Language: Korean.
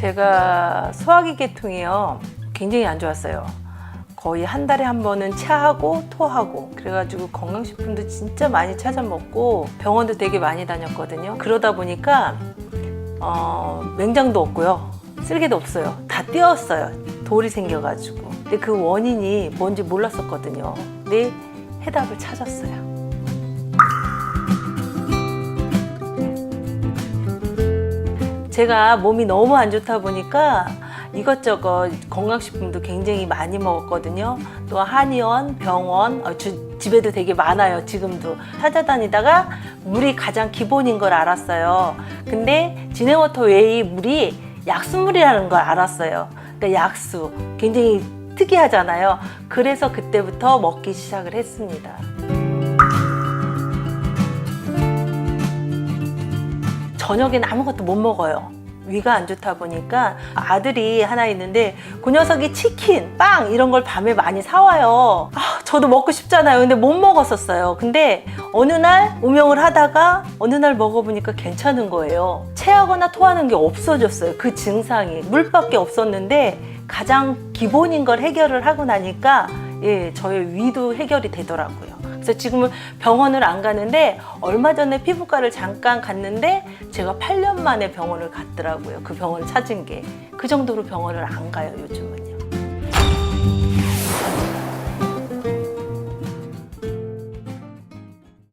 제가 소화기 계통이요. 굉장히 안 좋았어요. 거의 한 달에 한 번은 체하고 토하고 그래가지고 건강식품도 진짜 많이 찾아 먹고 병원도 되게 많이 다녔거든요. 그러다 보니까 어, 맹장도 없고요. 쓸개도 없어요. 다 띄었어요. 돌이 생겨가지고. 근데 그 원인이 뭔지 몰랐었거든요. 근데 해답을 찾았어요. 제가 몸이 너무 안 좋다 보니까 이것저것 건강식품도 굉장히 많이 먹었거든요. 또 한의원, 병원, 어, 주- 집에도 되게 많아요. 지금도 찾아다니다가 물이 가장 기본인 걸 알았어요. 근데 진해워터 웨이 물이 약수물이라는 걸 알았어요. 그러니까 약수 굉장히 특이하잖아요. 그래서 그때부터 먹기 시작을 했습니다. 저녁에는 아무것도 못 먹어요. 위가 안 좋다 보니까 아들이 하나 있는데 그 녀석이 치킨, 빵 이런 걸 밤에 많이 사와요. 아, 저도 먹고 싶잖아요. 근데 못 먹었었어요. 근데 어느 날 음용을 하다가 어느 날 먹어보니까 괜찮은 거예요. 체하거나 토하는 게 없어졌어요. 그 증상이 물밖에 없었는데 가장 기본인 걸 해결을 하고 나니까 예, 저의 위도 해결이 되더라고요. 그래서 지금은 병원을 안 가는데 얼마 전에 피부과를 잠깐 갔는데 제가 8년 만에 병원을 갔더라고요. 그 병원을 찾은 게. 그 정도로 병원을 안 가요, 요즘은요.